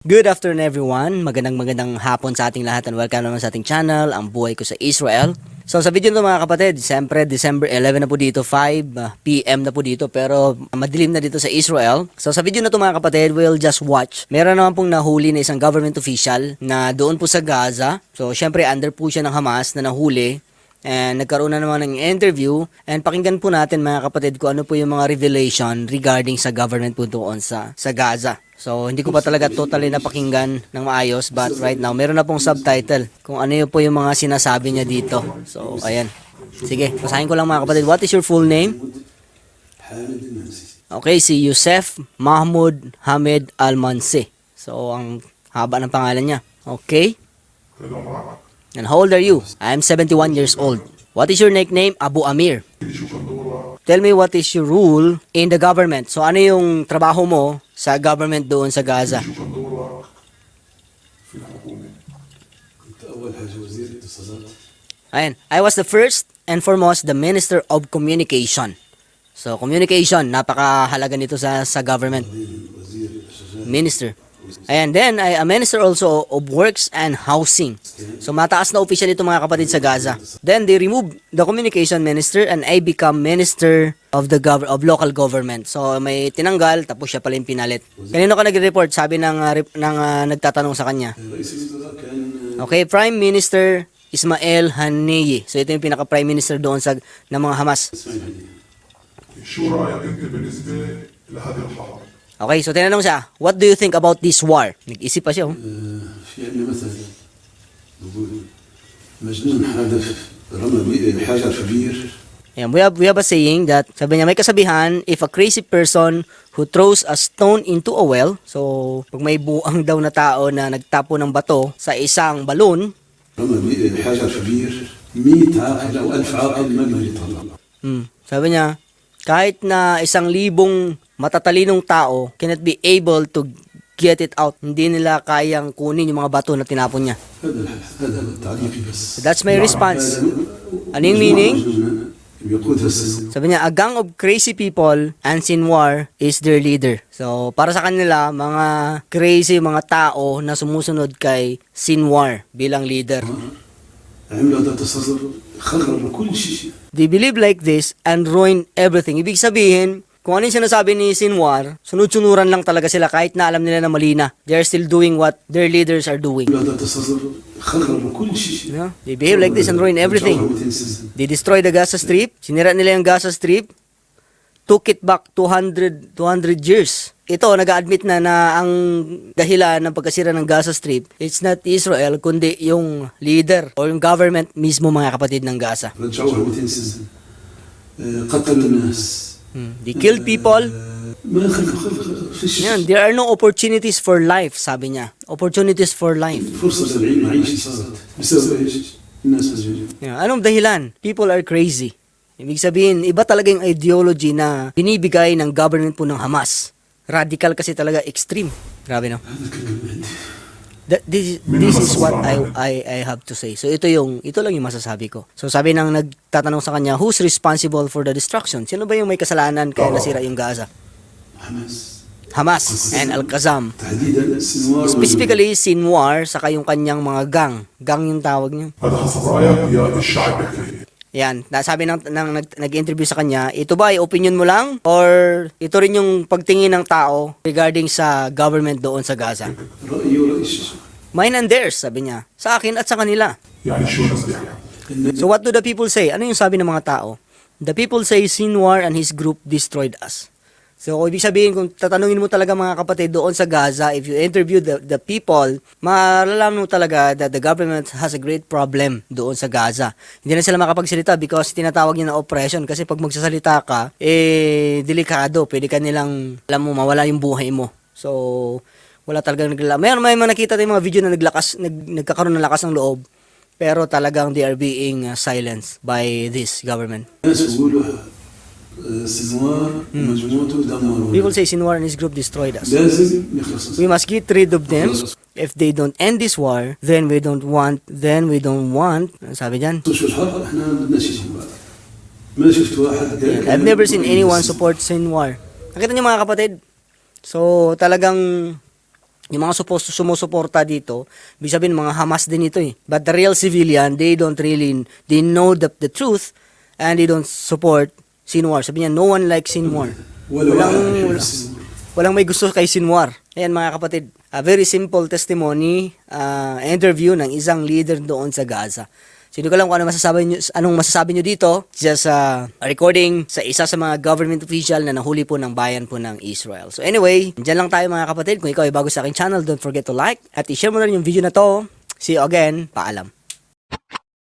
Good afternoon everyone. Magandang magandang hapon sa ating lahat and welcome naman sa ating channel, ang buhay ko sa Israel. So sa video nito mga kapatid, siyempre December 11 na po dito, 5 uh, PM na po dito pero madilim na dito sa Israel. So sa video na to mga kapatid, we'll just watch. Meron naman pong nahuli na isang government official na doon po sa Gaza. So siyempre under po siya ng Hamas na nahuli And nagkaroon na naman ng interview and pakinggan po natin mga kapatid kung ano po yung mga revelation regarding sa government po doon sa, sa Gaza. So, hindi ko pa talaga totally napakinggan ng maayos. But right now, meron na pong subtitle kung ano yun po yung mga sinasabi niya dito. So, ayan. Sige, basahin ko lang mga kapatid. What is your full name? Okay, si Yusef Mahmud Hamed Almansi. So, ang haba ng pangalan niya. Okay? And how old are you? I am 71 years old. What is your nickname? Abu Amir tell me what is your role in the government. So ano yung trabaho mo sa government doon sa Gaza? Ayan. I was the first and foremost the Minister of Communication. So communication, napakahalaga nito sa sa government. Minister. Ayan, then I a minister also of works and housing. So mataas na official ito mga kapatid sa Gaza. Then they removed the communication minister and I become minister of the gov- of local government. So may tinanggal tapos siya pala yung pinalit. Kanino ka nagre-report? Sabi ng uh, rep- ng uh, nagtatanong sa kanya. رئيس الوزراء كان Okay, Prime Minister Ismael Haniyeh. So ito yung pinaka Prime Minister doon sa ng mga Hamas. اسماعيل هنية شو رايك انت بالنسبه لهذه الحرب؟ Okay, so tinanong siya, what do you think about this war? Nag-isip pa siya. Oh. آه، في عندنا مثل نقول مجنون حادث رمى بي- حجر كبير Ayan, we have, we have a saying that, sabi niya, may kasabihan, if a crazy person who throws a stone into a well, so pag may buang daw na tao na nagtapo ng bato sa isang balon, رمى بي- حجر كبير 100 عاقل أو 1000 عاقل ما يقدر يطلع hmm, sabi niya, kahit na isang libong matatalinong tao cannot be able to get it out. Hindi nila kayang kunin yung mga bato na tinapon niya. That's my response. Ano meaning? Sabi niya, a gang of crazy people and Sinwar is their leader. So, para sa kanila, mga crazy mga tao na sumusunod kay Sinwar bilang leader. They believe like this and ruin everything. Ibig sabihin, kung ano yung sinasabi ni Sinwar, sunod-sunuran lang talaga sila kahit na alam nila na mali na. They're still doing what their leaders are doing. عملوا هذا التصرف خربوا كل شيء You know? They behave like this and ruin everything. They destroyed the Gaza Strip. Sinira nila yung Gaza Strip. Took it back 200, 200 years. Ito, nag-admit na na ang dahilan ng pagkasira ng Gaza Strip, it's not Israel, kundi yung leader or yung government mismo mga kapatid ng Gaza. رجعوها 200 سنة آه، قتلوا الناس Hmm. They killed people. Yan, there are no opportunities for life, sabi niya. Opportunities for life. Yeah, anong dahilan? People are crazy. Ibig sabihin, iba talaga yung ideology na binibigay ng government po ng Hamas. Radical kasi talaga extreme. Grabe no? Th- this, this is what I, I, I have to say. So ito yung ito lang yung masasabi ko. So sabi ng nagtatanong sa kanya, who's responsible for the destruction? Sino ba yung may kasalanan kaya nasira yung Gaza? Hamas. Hamas and Al-Qasam. Specifically, Sinwar, saka yung kanyang mga gang. Gang yung tawag niya. Yan, sabi ng, ng nag-interview sa kanya, ito ba ay opinion mo lang or ito rin yung pagtingin ng tao regarding sa government doon sa Gaza? Mine and theirs, sabi niya. Sa akin at sa kanila. So what do the people say? Ano yung sabi ng mga tao? The people say Sinwar and his group destroyed us. So, ibig sabihin, kung tatanungin mo talaga mga kapatid doon sa Gaza, if you interview the, the people, malalaman mo talaga that the government has a great problem doon sa Gaza. Hindi na sila makapagsalita because tinatawag niya na oppression. Kasi pag magsasalita ka, eh, delikado. Pwede ka nilang, alam mo, mawala yung buhay mo. So, wala talagang nagla. Mayroon may mga nakita tayong mga video na naglakas, nag, nagkakaroon ng lakas ng loob. Pero talagang they are being uh, silenced by this government. Hmm. We will say Sinwar and his group destroyed us. We must get rid of them. If they don't end this war, then we don't want, then we don't want, sabi dyan. I've never seen anyone support Sinwar. Nakita niyo mga kapatid? So talagang yung mga supposed to sumusuporta dito, ibig sabihin mga Hamas din ito eh. But the real civilian, they don't really, they know the, the truth and they don't support Sinwar. Sabi niya, no one likes Sinwar. Walang, walang, walang may gusto kay Sinwar. Ayan mga kapatid, a very simple testimony, uh, interview ng isang leader doon sa Gaza. Sino ko lang kung ano masasabi nyo, anong masasabi nyo dito just sa uh, recording sa isa sa mga government official na nahuli po ng bayan po ng Israel. So anyway, dyan lang tayo mga kapatid. Kung ikaw ay bago sa aking channel, don't forget to like at i-share mo na rin yung video na to. See you again. Paalam.